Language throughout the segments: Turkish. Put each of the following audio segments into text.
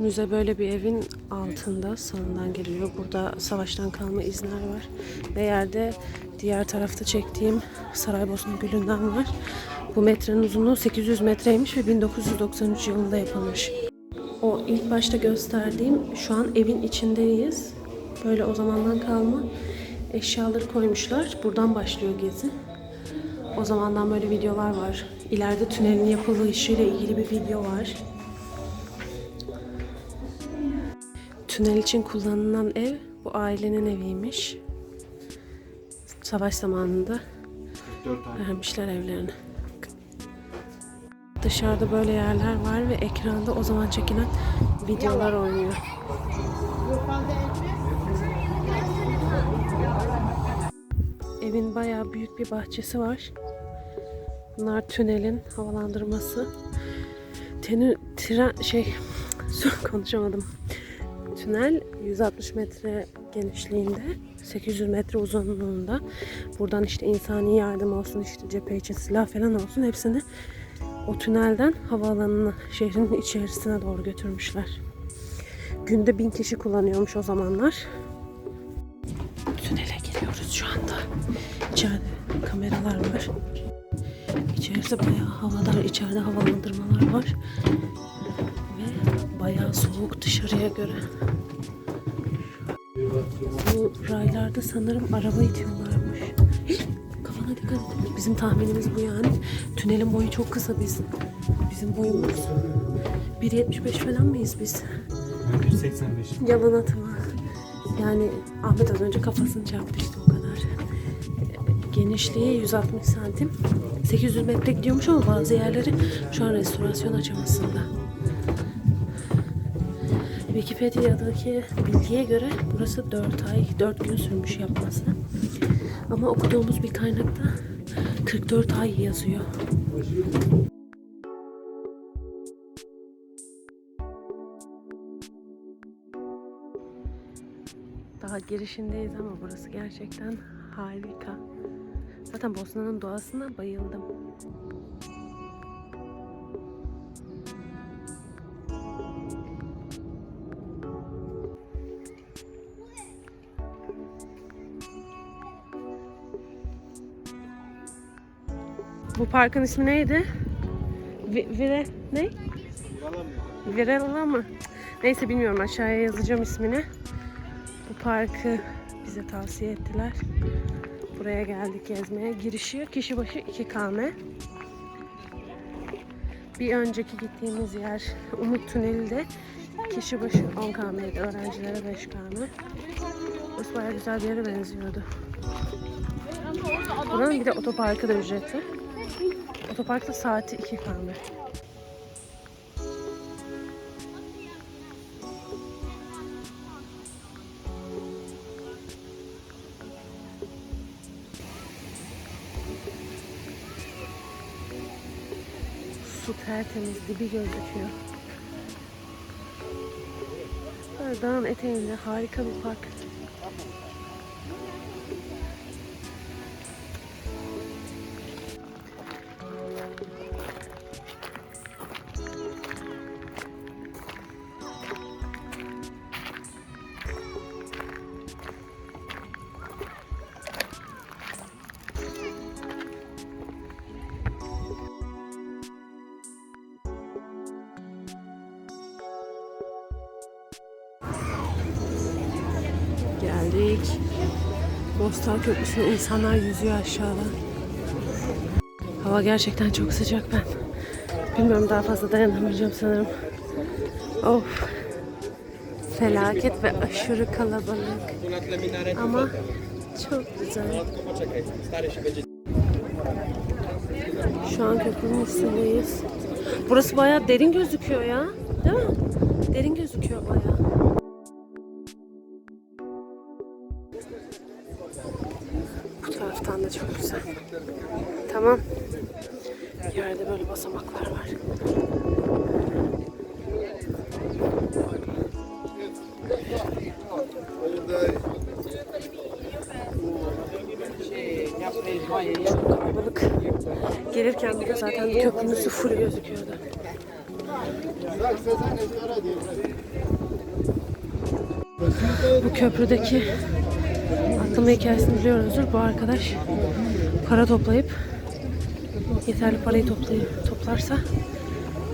Müze böyle bir evin altında salından geliyor. Burada savaştan kalma izler var. Ve yerde diğer tarafta çektiğim Saraybosna Gölü'nden var. Bu metrenin uzunluğu 800 metreymiş ve 1993 yılında yapılmış. O ilk başta gösterdiğim şu an evin içindeyiz. Böyle o zamandan kalma eşyaları koymuşlar. Buradan başlıyor gezi. O zamandan böyle videolar var. İleride tünelin yapılışıyla ilgili bir video var. Tünel için kullanılan ev bu ailenin eviymiş. Savaş zamanında 4 ay. vermişler evlerini. Dışarıda böyle yerler var ve ekranda o zaman çekilen videolar oynuyor. Evin bayağı büyük bir bahçesi var. Bunlar tünelin havalandırması. Tenü, tren, şey konuşamadım. Tünel 160 metre genişliğinde, 800 metre uzunluğunda. Buradan işte insani yardım olsun, işte cephe için silah falan olsun hepsini o tünelden havaalanına, şehrin içerisine doğru götürmüşler. Günde bin kişi kullanıyormuş o zamanlar. Tünele giriyoruz şu anda. İçeride kameralar var. İçerisi bayağı havadar, içeride havalandırmalar var. Bayağı soğuk dışarıya göre. Bu raylarda sanırım araba itiyorlarmış. Kafana dikkat et. Bizim tahminimiz bu yani. Tünelin boyu çok kısa biz. Bizim boyumuz 1.75 falan mıyız biz? 185. Yalan atma. Yani Ahmet az önce kafasını çarptı işte o kadar. Genişliği 160 santim. 800 metre gidiyormuş ama bazı yerleri şu an restorasyon aşamasında. Wikipedia'daki bilgiye göre burası 4 ay, 4 gün sürmüş yapması. Ama okuduğumuz bir kaynakta 44 ay yazıyor. Daha girişindeyiz ama burası gerçekten harika. Zaten Bosna'nın doğasına bayıldım. Bu parkın ismi neydi? Vi- Vire ne? Virella mı? Neyse bilmiyorum aşağıya yazacağım ismini. Bu parkı bize tavsiye ettiler. Buraya geldik gezmeye. Girişi kişi başı 2 km. Bir önceki gittiğimiz yer Umut Tüneli de kişi başı 10 km'ydi. Öğrencilere 5 km. Burası bayağı güzel bir yere benziyordu. Buranın bir de otoparkı da ücretli. Otoparkta saati 2 km. Su tertemiz, dibi gözüküyor. Dağın eteğinde harika bir park. Geldik. Mostar Köprüsü'ne insanlar yüzüyor aşağıda. Hava gerçekten çok sıcak ben. Bilmiyorum daha fazla dayanamayacağım sanırım. Of. Felaket ve aşırı kalabalık. Ama çok güzel. Şu an köprünün üstündeyiz. Burası bayağı derin gözüküyor ya. Değil mi? Derin gözüküyor bayağı. Bu taraftan da çok güzel. Tamam. Yerde böyle basamaklar var. Çok kalabalık. Gelirken de zaten köprünün üstü full gözüküyordu. Bu köprüdeki atlama hikayesini biliyoruzdur. Bu arkadaş para toplayıp yeterli parayı toplayıp toplarsa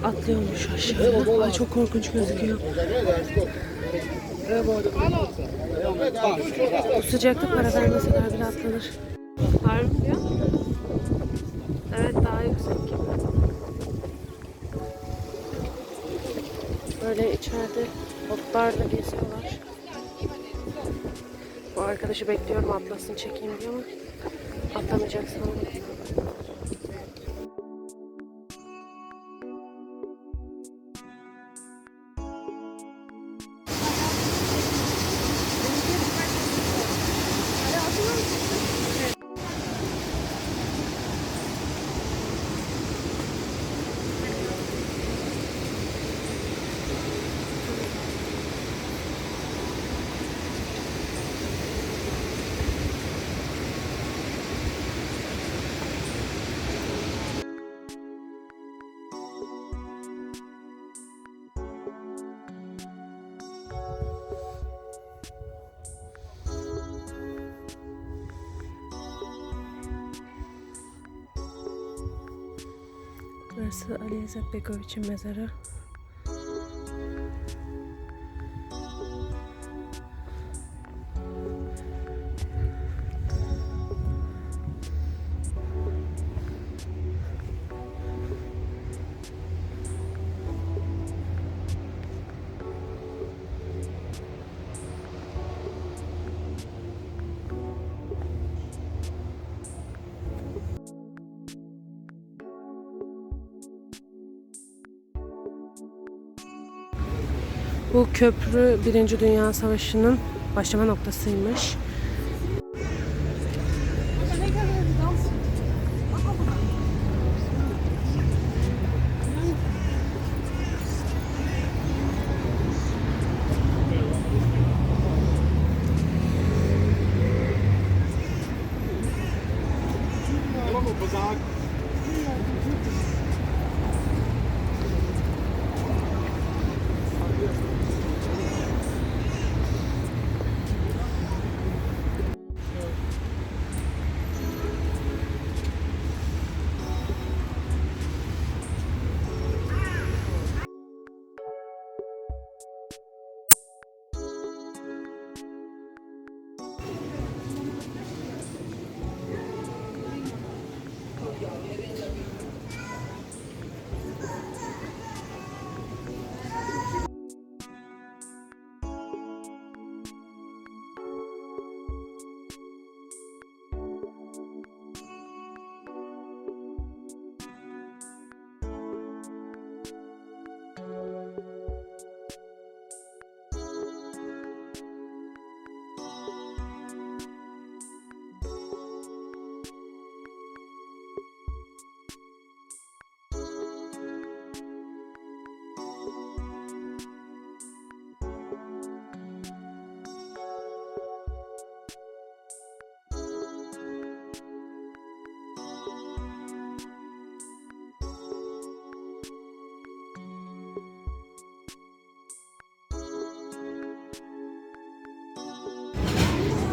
atlıyormuş aşağıya. Ay çok korkunç gözüküyor. Bu sıcakta para vermeseler bile atlanır. Var? Evet daha yüksek gibi. Böyle içeride botlarla geziyorlar. Bu arkadaşı bekliyorum atlasın çekeyim diyor ama atlamayacak sanırım. Burası Ali İzzet Begoviç'in mezarı. Bu köprü Birinci Dünya Savaşı'nın başlama noktasıymış.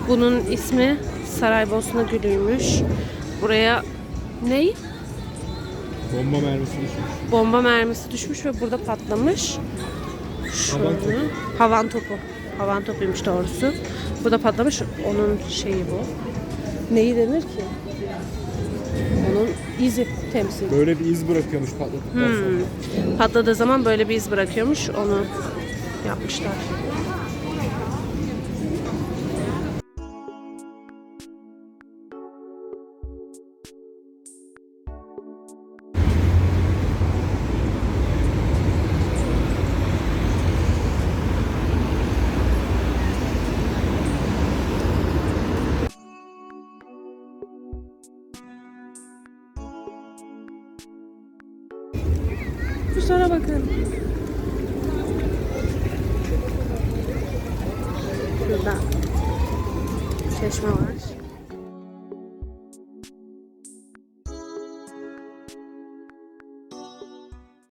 Bunun ismi Saraybosna Gölü'ymüş. Buraya ney? Bomba mermisi düşmüş. Bomba mermisi düşmüş ve burada patlamış. Şöyle. Havan topu. Havan topu. Havan topuymuş doğrusu. Burada patlamış. Onun şeyi bu. Neyi denir ki? Onun izi temsil. Böyle bir iz bırakıyormuş patladıktan Hmm. sonra. Patladığı zaman böyle bir iz bırakıyormuş. Onu yapmışlar. Kuşlara bakın. Şurada çeşme var.